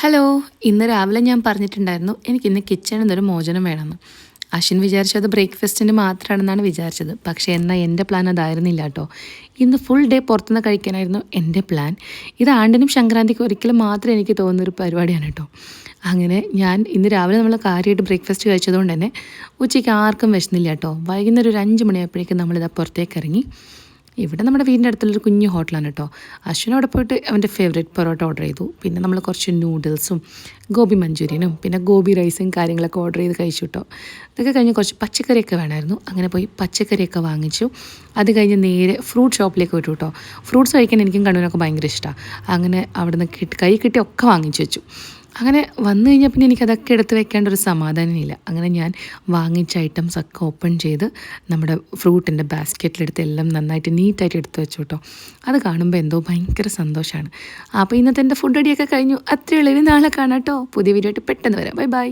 Hello ഇന്ന് രാവിലെ ഞാൻ പറഞ്ഞിട്ടുണ്ടായിരുന്നു എനിക്ക് എനിക്കിന്ന് കിച്ചണിൽ നിന്നൊരു മോചനം വേണമെന്ന്. അശ്വിൻ വിചാരിച്ചത് ബ്രേക്ക്ഫാസ്റ്റിന് മാത്രമാണെന്നാണ് വിചാരിച്ചത്. പക്ഷേ എന്നാൽ എന്റെ പ്ലാൻ അതായിരുന്നില്ല കേട്ടോ. ഇന്ന് ഫുൾ ഡേ പുറത്തുനിന്ന് കഴിക്കാനായിരുന്നു എന്റെ പ്ലാൻ ഇത് ആണ്ടിനും സംക്രാന്തിക്കും ഒരിക്കലും മാത്രമേ എനിക്ക് തോന്നുന്നൊരു പരിപാടിയാണ് കേട്ടോ. അങ്ങനെ ഞാൻ ഇന്ന് രാവിലെ നമ്മൾ കാര്യമായിട്ട് ബ്രേക്ക്ഫാസ്റ്റ് കഴിച്ചതുകൊണ്ട് തന്നെ ഉച്ചയ്ക്ക് ആർക്കും വിശന്നില്ല കേട്ടോ. വൈകുന്നേരം ഒരു അഞ്ച് മണിയായപ്പോഴേക്കും നമ്മളിതാ പുറത്തേക്ക് ഇറങ്ങി. ഇവിടെ നമ്മുടെ വീടിന്റെ അടുത്തുള്ളൊരു കുഞ്ഞു ഹോട്ടലാണ് കേട്ടോ. അശ്വിൻ അവിടെ പോയിട്ട് അവന്റെ ഫേവറേറ്റ് പൊറോട്ട ഓർഡർ ചെയ്തു. പിന്നെ നമ്മൾ കുറച്ച് നൂഡിൽസും ഗോബി മഞ്ചൂരിയനും പിന്നെ ഗോബി റൈസും കാര്യങ്ങളൊക്കെ ഓർഡർ ചെയ്ത് കഴിച്ചു കേട്ടോ. ഇതൊക്കെ കഴിഞ്ഞ് കുറച്ച് പച്ചക്കറിയൊക്കെ വേണമായിരുന്നു. അങ്ങനെ പോയി പച്ചക്കറിയൊക്കെ വാങ്ങിച്ചു. അത് കഴിഞ്ഞ് നേരെ ഫ്രൂട്ട് ഷോപ്പിലേക്ക് വിട്ടു കേട്ടോ. ഫ്രൂട്ട്സ് കഴിക്കാൻ എനിക്കും കണ്ണൂരൊക്കെ ഭയങ്കര ഇഷ്ടമാണ് അങ്ങനെ അവിടെ നിന്ന് കിട്ടി കൈ കിട്ടി ഒക്കെ വാങ്ങിച്ചു വെച്ചു. അങ്ങനെ വന്നു കഴിഞ്ഞാൽ പിന്നെ എനിക്കതൊക്കെ എടുത്ത് വെക്കേണ്ട ഒരു സമാധാനമില്ല. അങ്ങനെ ഞാൻ വാങ്ങിച്ച ഐറ്റംസ് ഒക്കെ ഓപ്പൺ ചെയ്ത് നമ്മുടെ ഫ്രൂട്ടിന്റെ ബാസ്ക്കറ്റിലെടുത്ത് എല്ലാം നന്നായിട്ട് നീറ്റായിട്ട് എടുത്ത് വെച്ചു കേട്ടോ അത് കാണുമ്പോൾ എന്തോ ഭയങ്കര സന്തോഷമാണ് അപ്പോൾ ഇന്നത്തെ എന്റെ ഫുഡ് അടിയൊക്കെ കഴിഞ്ഞു. അത്രയുള്ളൂ ഇനി നാളെ കാണാം കേട്ടോ പുതിയ വീഡിയോ ആയിട്ട് പെട്ടെന്ന് വരാം. Bye bye